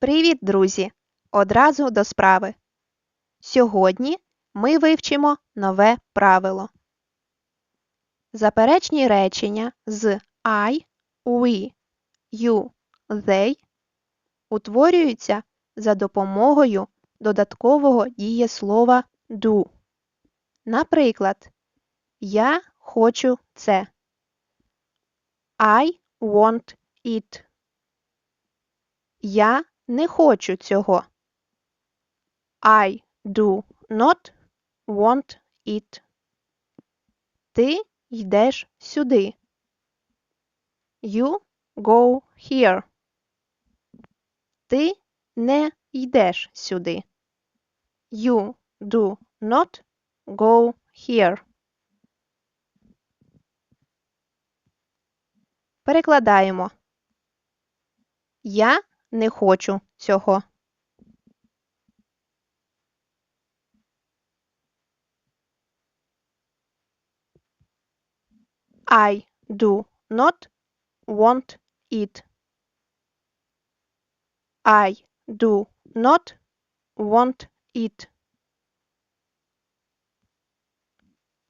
Привіт, друзі! Одразу до справи. Сьогодні ми вивчимо нове правило. Заперечні речення з I, we, you, they утворюються за допомогою додаткового дієслова do. Наприклад, Я хочу це. I want it. Я не хочу цього. I do not want it. Ти йдеш сюди. You go here. Ти не йдеш сюди. You do not go here. Перекладаємо. Я не хочу цього. I do not want it. I do not want it.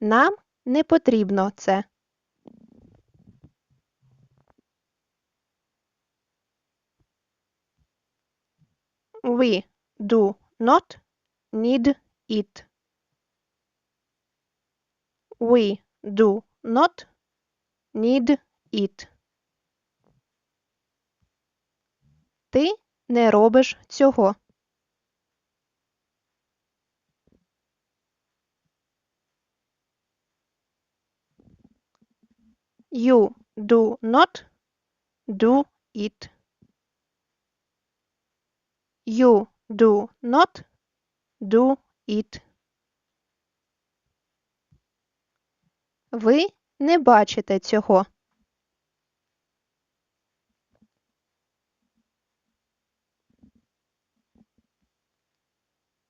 Нам не потрібно це. We do not need it. We do not need it. Ти не робиш цього. You do not do it. You do not do it. Ви не бачите цього.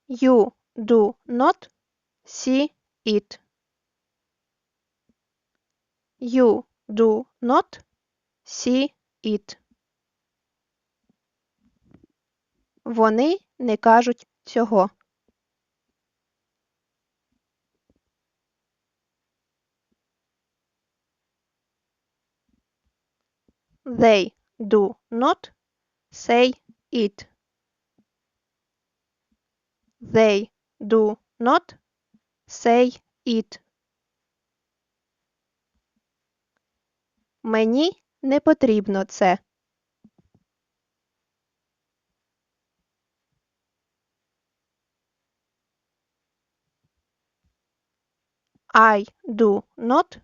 You do not see it. You do not see it. Вони не кажуть цього. They do not say it. They do not say it. Мені не потрібно це. I do not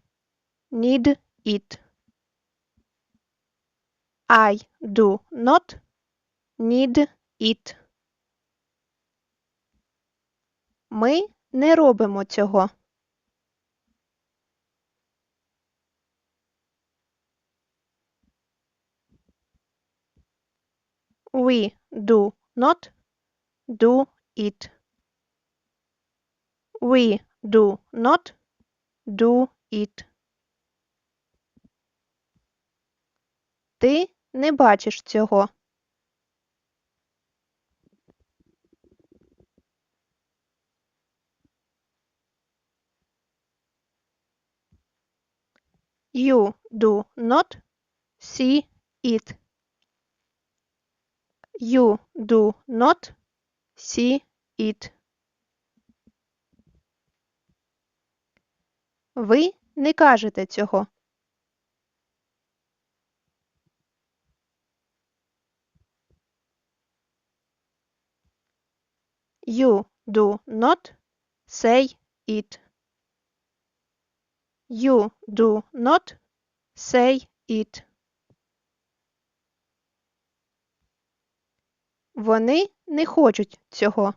need it. I do not need it. Ми не робимо цього. We do not do it. We do not do it. Ти не бачиш цього. You do not see it. You do not see it. Ви не кажете цього. You do not say it. You do not say it. Вони не хочуть цього.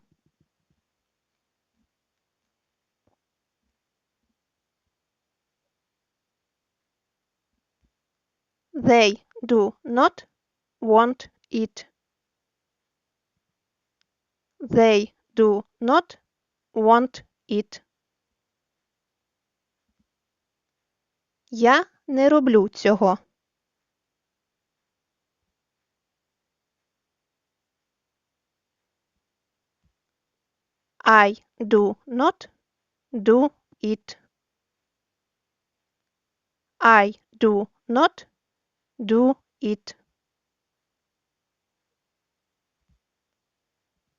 They do not want it. They do not want it. Я не роблю цього. I do not do it. I do not do it.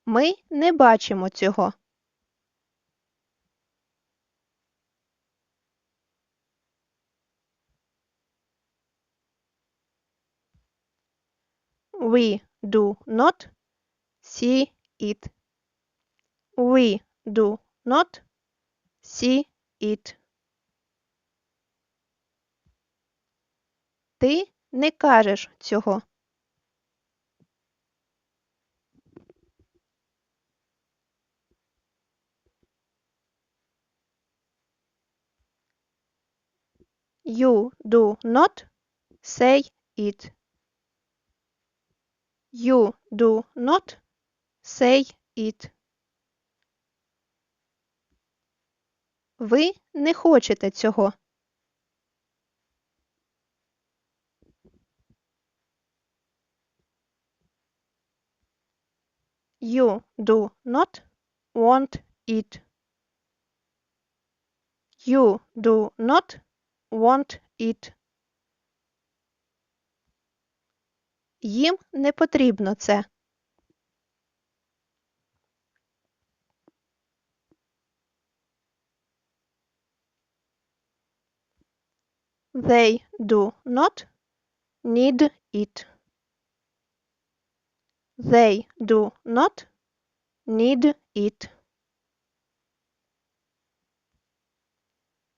Ми не бачимо цього. We do not see it. We do not see it. Ти не кажеш цього. You do not say it. You do not say it. Ви не хочете цього. You do not want it. You do not want it. Їм не потрібно це. They do not need it. They do not need it.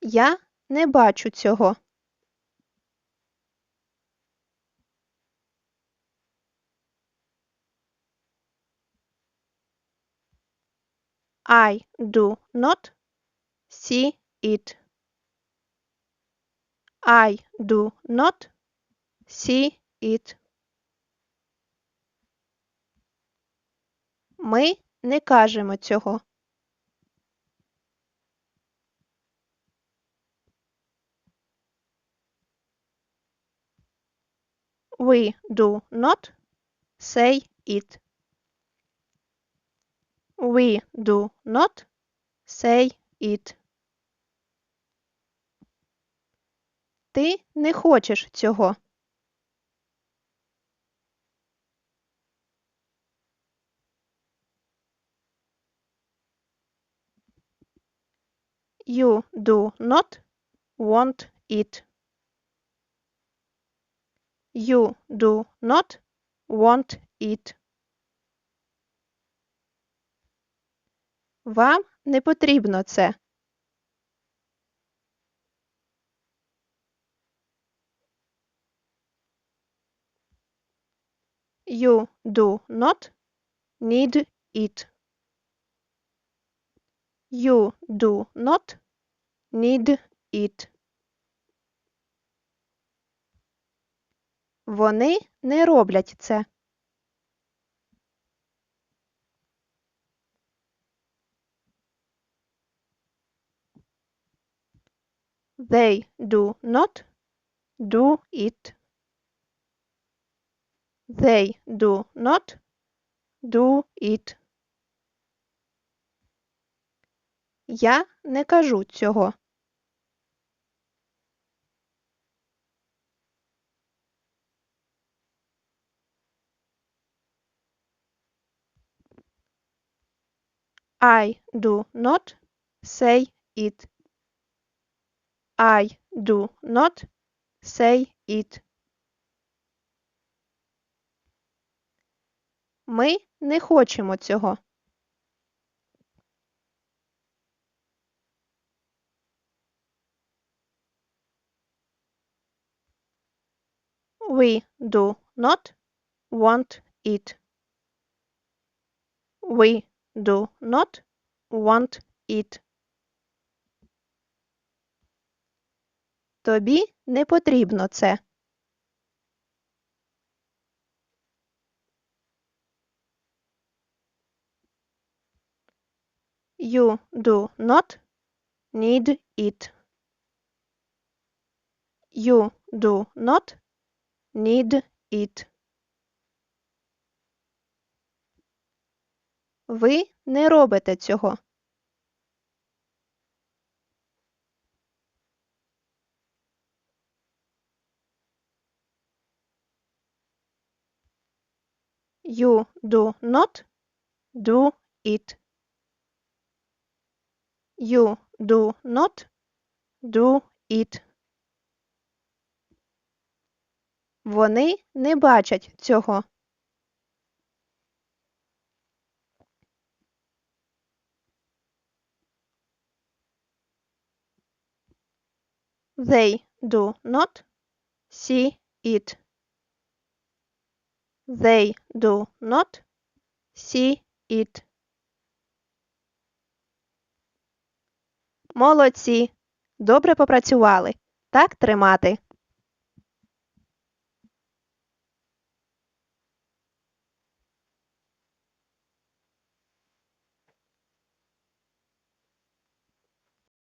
Я не бачу цього. I do not see it. I do not see it. Ми не кажемо цього. We do not say it. We do not say it. Ти не хочеш цього. You do not want it. You do not want it. Вам не потрібно це. You do not need it. You do not need it. Вони не роблять це. They do not do it. They do not do it. Я не кажу цього. I do not say it. I do not say it. Ми не хочемо цього. We do not want it. We do not want it. Тобі не потрібно це. You do not need it. You do not need it. Ви не робите цього. You do not do it. You do not do it. Вони не бачать цього. They do not see it. They do not see it. Молодці. Добре попрацювали. Так тримати.